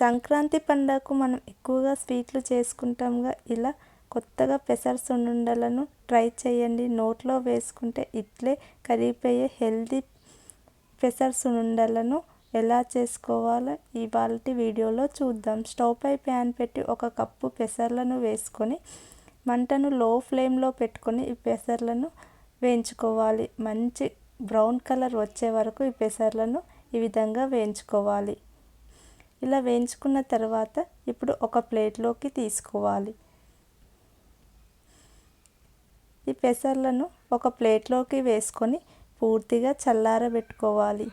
సంక్రాంతి పండగకు మనం ఎక్కువగా స్వీట్లు చేసుకుంటాంగా. ఇలా కొత్తగా పెసర్స్ సున్నుండలను ట్రై చేయండి. నోట్లో వేసుకుంటే ఇట్లే కరిగిపోయే హెల్దీ పెసర్స్ సున్నుండలను ఎలా చేసుకోవాలో ఇవాళ వీడియోలో చూద్దాం. స్టవ్ పై ప్యాన్ పెట్టి ఒక కప్పు పెసర్లను వేసుకొని మంటను లో ఫ్లేమ్లో పెట్టుకొని ఈ పెసర్లను వేయించుకోవాలి. మంచి బ్రౌన్ కలర్ వచ్చే వరకు ఈ పెసర్లను ఈ విధంగా వేయించుకోవాలి. ఇలా వేయించుకున్న తర్వాత ఇప్పుడు ఒక ప్లేట్లోకి తీసుకోవాలి. ఈ పెసర్లను ఒక ప్లేట్లోకి వేసుకొని పూర్తిగా చల్లారబెట్టుకోవాలి.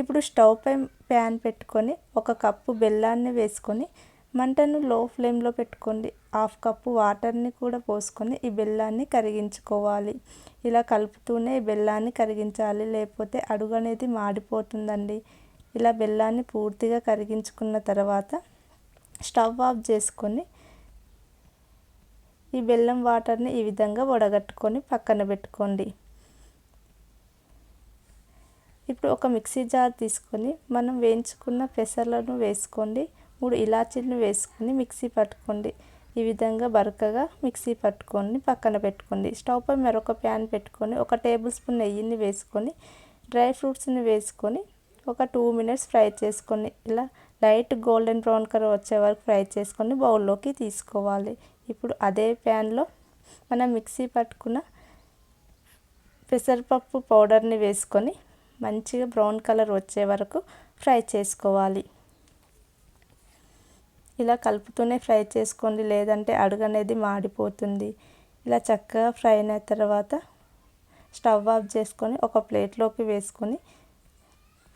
ఇప్పుడు స్టవ్ పై ప్యాన్ పెట్టుకొని ఒక కప్పు బెల్లాన్ని వేసుకొని మంటను లో ఫ్లేమ్లో పెట్టుకోండి. హాఫ్ కప్పు వాటర్ని కూడా పోసుకొని ఈ బెల్లాన్ని కరిగించుకోవాలి. ఇలా కలుపుతూనే ఈ బెల్లాన్ని కరిగించాలి. లేకపోతే అడుగు అనేది మాడిపోతుందండి. ఇలా బెల్లాన్ని పూర్తిగా కరిగించుకున్న తర్వాత స్టవ్ ఆఫ్ చేసుకొని ఈ బెల్లం వాటర్ని ఈ విధంగా వడగట్టుకొని పక్కన పెట్టుకోండి. ఇప్పుడు ఒక మిక్సీ జార్ తీసుకొని మనం వేయించుకున్న పెసర్లను వేసుకోండి. మూడు ఇలాచీలను వేసుకొని మిక్సీ పట్టుకోండి. ఈ విధంగా బరకగా మిక్సీ పట్టుకొని పక్కన పెట్టుకోండి. స్టవ్ పై మరొక ప్యాన్ పెట్టుకొని ఒక టేబుల్ స్పూన్ నెయ్యిని వేసుకొని డ్రై ఫ్రూట్స్ని వేసుకొని ఒక టూ మినిట్స్ ఫ్రై చేసుకొని ఇలా లైట్ గోల్డెన్ బ్రౌన్ కలర్ వచ్చే వరకు ఫ్రై చేసుకొని బౌల్లోకి తీసుకోవాలి. ఇప్పుడు అదే ప్యాన్లో మనం మిక్సీ పట్టుకున్న పెసరపప్పు పౌడర్ని వేసుకొని మంచిగా బ్రౌన్ కలర్ వచ్చే వరకు ఫ్రై చేసుకోవాలి. ఇలా కలుపుతూనే ఫ్రై చేసుకోండి లేదంటే అడుగు అనేది మాడిపోతుంది. ఇలా చక్కగా ఫ్రై అయిన తర్వాత స్టవ్ ఆఫ్ చేసుకొని ఒక ప్లేట్లోకి వేసుకొని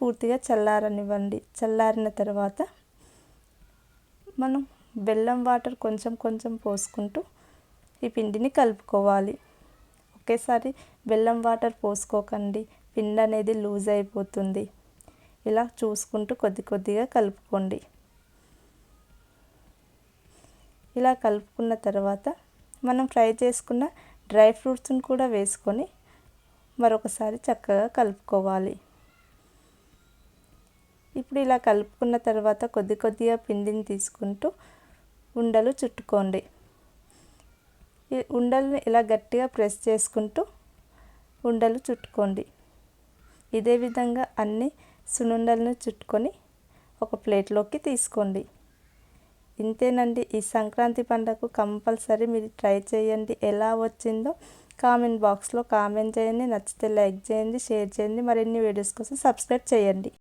పూర్తిగా చల్లారనివ్వండి. చల్లారిన తర్వాత మనం బెల్లం వాటర్ కొంచెం కొంచెం పోసుకుంటూ ఈ పిండిని కలుపుకోవాలి. ఒకేసారి బెల్లం వాటర్ పోసుకోకండి. పిండి అనేది లూజ్ అయిపోతుంది. ఇలా చూసుకుంటూ కొద్ది కొద్దిగా కలుపుకోండి. ఇలా కలుపుకున్న తర్వాత మనం ఫ్రై చేసుకున్న డ్రై ఫ్రూట్స్ని కూడా వేసుకొని మరొకసారి చక్కగా కలుపుకోవాలి. ఇప్పుడు ఇలా కలుపుకున్న తర్వాత కొద్ది కొద్దిగా పిండిని తీసుకుంటూ ఉండలు చుట్టుకోండి. ఈ ఉండల్ని ఇలా గట్టిగా ప్రెస్ చేసుకుంటూ ఉండలు చుట్టుకోండి. ఇదే విధంగా అన్ని సునుండలను చుట్టుకొని ఒక ప్లేట్లోకి తీసుకోండి. ఇంతేనండి ఈ సంక్రాంతి పండుగకు కంపల్సరీ మీరు ట్రై చేయండి. ఎలా వచ్చిందో కామెంట్ బాక్స్లో కామెంట్ చేయండి. నచ్చితే లైక్ చేయండి షేర్ చేయండి. మరిన్ని వీడియోస్ కోసం సబ్స్క్రైబ్ చేయండి.